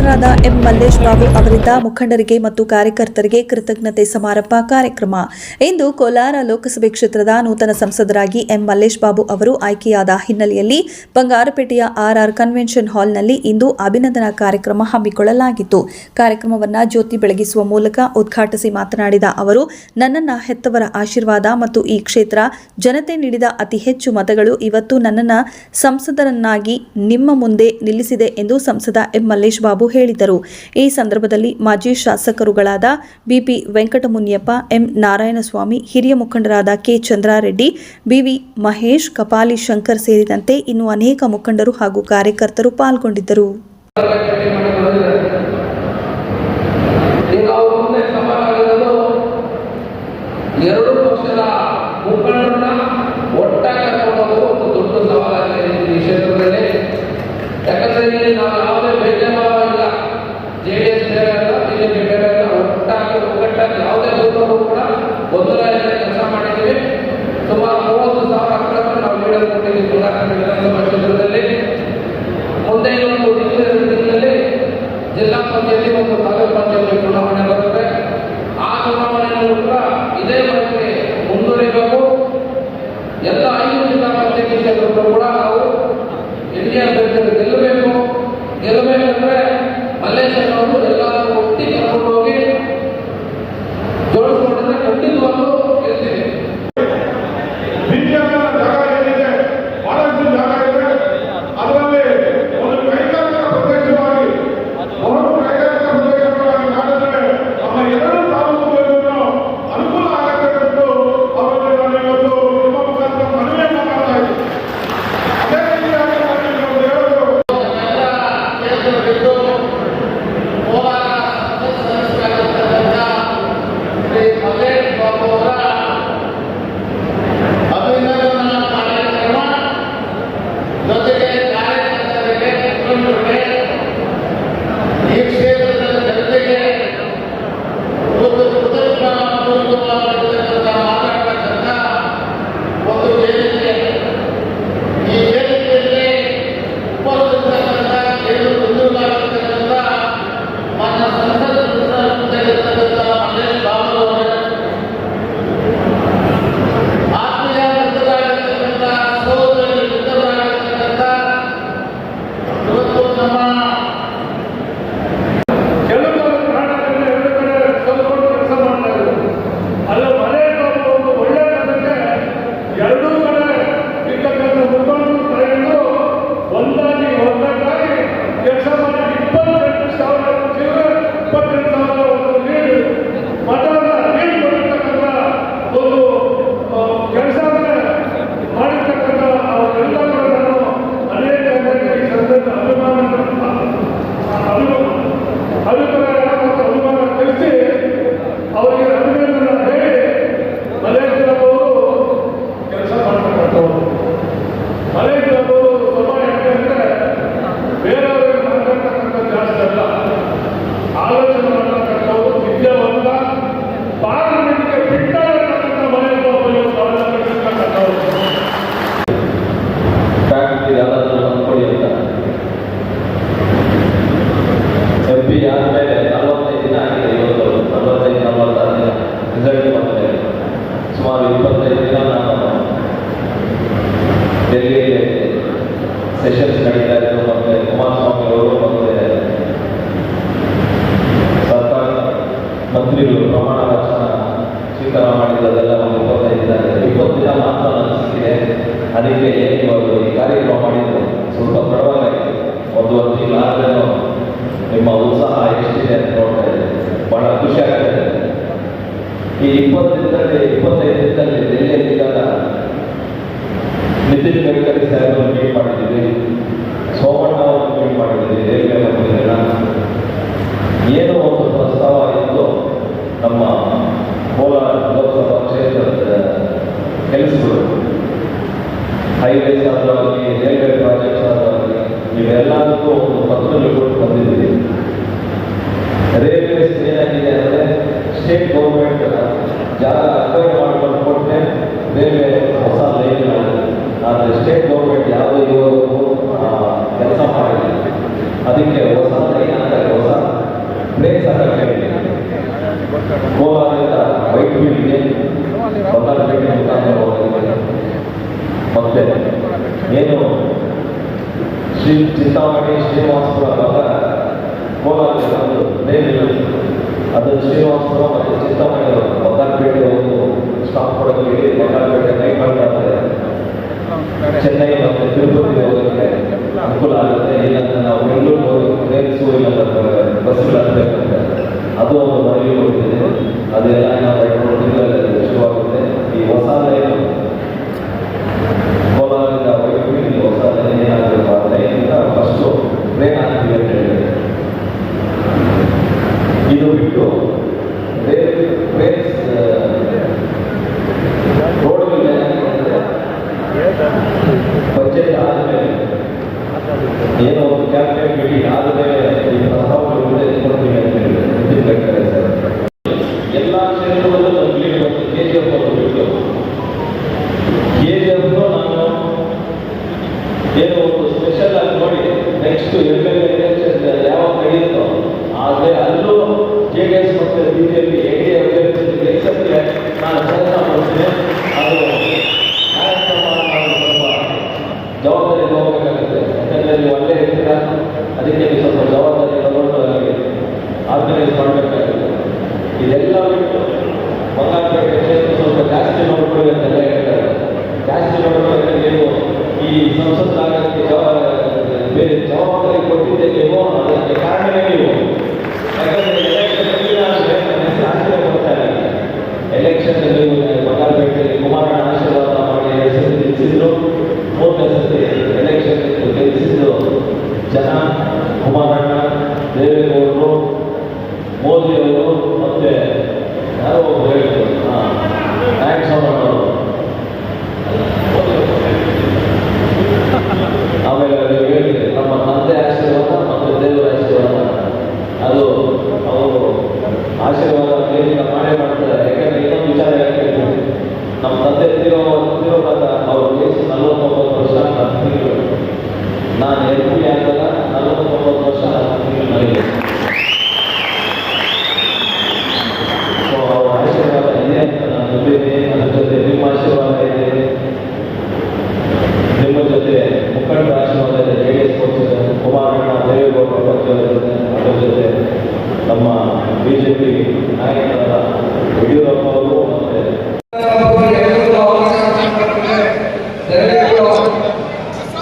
ಶಾಸಕರಾದ ಎಂ ಮಲ್ಲೇಶ್ ಬಾಬು ಅವರಿಂದ ಮುಖಂಡರಿಗೆ ಮತ್ತು ಕಾರ್ಯಕರ್ತರಿಗೆ ಕೃತಜ್ಞತೆ ಸಮಾರಂಭ ಕಾರ್ಯಕ್ರಮ. ಇಂದು ಕೋಲಾರ ಲೋಕಸಭೆ ಕ್ಷೇತ್ರದ ನೂತನ ಸಂಸದರಾಗಿ ಎಂ ಮಲ್ಲೇಶ್ ಬಾಬು ಅವರು ಆಯ್ಕೆಯಾದ ಹಿನ್ನೆಲೆಯಲ್ಲಿ ಬಂಗಾರಪೇಟೆಯ ಆರ್ಆರ್ ಕನ್ವೆನ್ಷನ್ ಹಾಲ್ನಲ್ಲಿ ಇಂದು ಅಭಿನಂದನಾ ಕಾರ್ಯಕ್ರಮ ಹಮ್ಮಿಕೊಳ್ಳಲಾಗಿತ್ತು. ಕಾರ್ಯಕ್ರಮವನ್ನು ಜ್ಯೋತಿ ಬೆಳಗಿಸುವ ಮೂಲಕ ಉದ್ಘಾಟಿಸಿ ಮಾತನಾಡಿದ ಅವರು, ನನ್ನನ್ನು ಹೆತ್ತವರ ಆಶೀರ್ವಾದ ಮತ್ತು ಈ ಕ್ಷೇತ್ರ ಜನತೆ ನೀಡಿದ ಅತಿ ಹೆಚ್ಚು ಮತಗಳು ಇವತ್ತು ನನ್ನನ್ನು ಸಂಸದರನ್ನಾಗಿ ನಿಮ್ಮ ಮುಂದೆ ನಿಲ್ಲಿಸಿದೆ ಎಂದು ಸಂಸದ ಎಂ ಮಲ್ಲೇಶ್ ಬಾಬು ಹೇಳಿದರು. ಈ ಸಂದರ್ಭದಲ್ಲಿ ಮಾಜಿ ಶಾಸಕರುಗಳಾದ ಬಿಪಿ ವೆಂಕಟಮುನಿಯಪ್ಪ, ಎಂ ನಾರಾಯಣಸ್ವಾಮಿ, ಹಿರಿಯ ಮುಖಂಡರಾದ ಕೆ ಚಂದ್ರಾರೆಡ್ಡಿ ಬಿವಿ ಮಹೇಶ್, ಕಪಾಲಿ ಶಂಕರ್ ಸೇರಿದಂತೆ ಇನ್ನು ಅನೇಕ ಮುಖಂಡರು ಹಾಗೂ ಕಾರ್ಯಕರ್ತರು ಪಾಲ್ಗೊಂಡಿದ್ದರು. ಎಲ್ಲ ಐದು ಜಿಲ್ಲಾ ಪಂಚಾಯತಿ ಕ್ಷೇತ್ರಗಳು ಕೂಡ ನಾವು ಇಂಡಿಯಾ ಅಭ್ಯರ್ಥಿಗಳು ಗೆಲ್ಲಬೇಕು ನಲವತ್ತೈದು ದಿನ ಆಗಿದೆ ಇವತ್ತು ನಲವತ್ತೈದು ನಲವತ್ತಾರು ದಿನ ರಿಸಲ್ಟ್ ಬಂದಿದೆ ಸುಮಾರು ಇಪ್ಪತ್ತೈದು ದಿನ ನಾನು ಡೆಲ್ಲಿಯಲ್ಲಿ ಸೆಷನ್ಸ್ ನಡೀತಾ ಇದ್ದು ಮತ್ತೆ ಕುಮಾರಸ್ವಾಮಿ ಅವರು ಸರ್ಕಾರ ಮಂತ್ರಿಗಳು ಪ್ರಮಾಣ ವಚನ ಸ್ವೀಕಾರ ಮಾಡಿದ್ದೆಲ್ಲ ಒಂದು ಇಪ್ಪತ್ತೈದು ದಿನ ಇಪ್ಪತ್ತು ದಿನ ಮಾತ್ರ ಸಿಕ್ಕಿದೆ ಅದಕ್ಕೆ ಏನು ಈ ಕಾರ್ಯಕ್ರಮ ಮಾಡಿದ್ರು. ಸ್ವಲ್ಪ ತಡವಾಗಿದೆ ಒಂದು ಒಂದು ತಿಂಗಳಾದ್ರೂ ನಿಮ್ಮ ಉತ್ಸಾಹ ಎಷ್ಟಿದೆ ಅಂತ ನೋಡ್ತಾ ಇದ್ದೆ ಬಹಳ ಖುಷಿ ಆಗ್ತದೆ ಈ ಇಪ್ಪತ್ತು ದಿನದಲ್ಲಿ ಇಪ್ಪತ್ತೈದು ದಿನದಲ್ಲಿ ಡೆಲ್ಲಿಯಲ್ಲಿದ್ದಾಗ ನಿತಿನ್ ಗಡ್ಕರಿ ಸಾಹೇಬರು ಮೀಟ್ ಮಾಡಿದ್ದೀವಿ ಸ್ವಾಮಿ ಶ್ರೀನಿವಾಸಪುರ ಭಾಗ ಕೋಲಾರ ಮೇಲಿಲ್ಲ ಅದು ಶ್ರೀನಿವಾಸಪುರ ಮತ್ತು ಚಿಂತಾಮಣಿಯವರು ಬಂಗಾರಪೇಟೆ ಒಂದು ಸ್ಟಾಪ್ಗಳಲ್ಲಿ ಮದ್ದಾರ್ಪೇಟೆ ನೈ ಮಾಡ್ತಾರೆ ಚೆನ್ನೈ ಮತ್ತು ತಿರುಪತಿ ಹೋಗೋದಕ್ಕೆ ಅನುಕೂಲ ಆಗುತ್ತೆ. ಇಲ್ಲಾಂದ್ರೆ ನಾವು ಬೆಂಗಳೂರು ಹೋಗೋದು ಟ್ರೈನ್ಸು ಇಲ್ಲಾಂದ್ರೆ ಬಸ್ಗಳಾಗಬೇಕಂದ್ರೆ ಅದು ಒಂದು ಮನೆಗೆ ಹೋಗ್ತಿದೆ ಅದೆಲ್ಲ ನಾವು ಶುರುವಾಗುತ್ತೆ. ಈ ಹೊಸ centro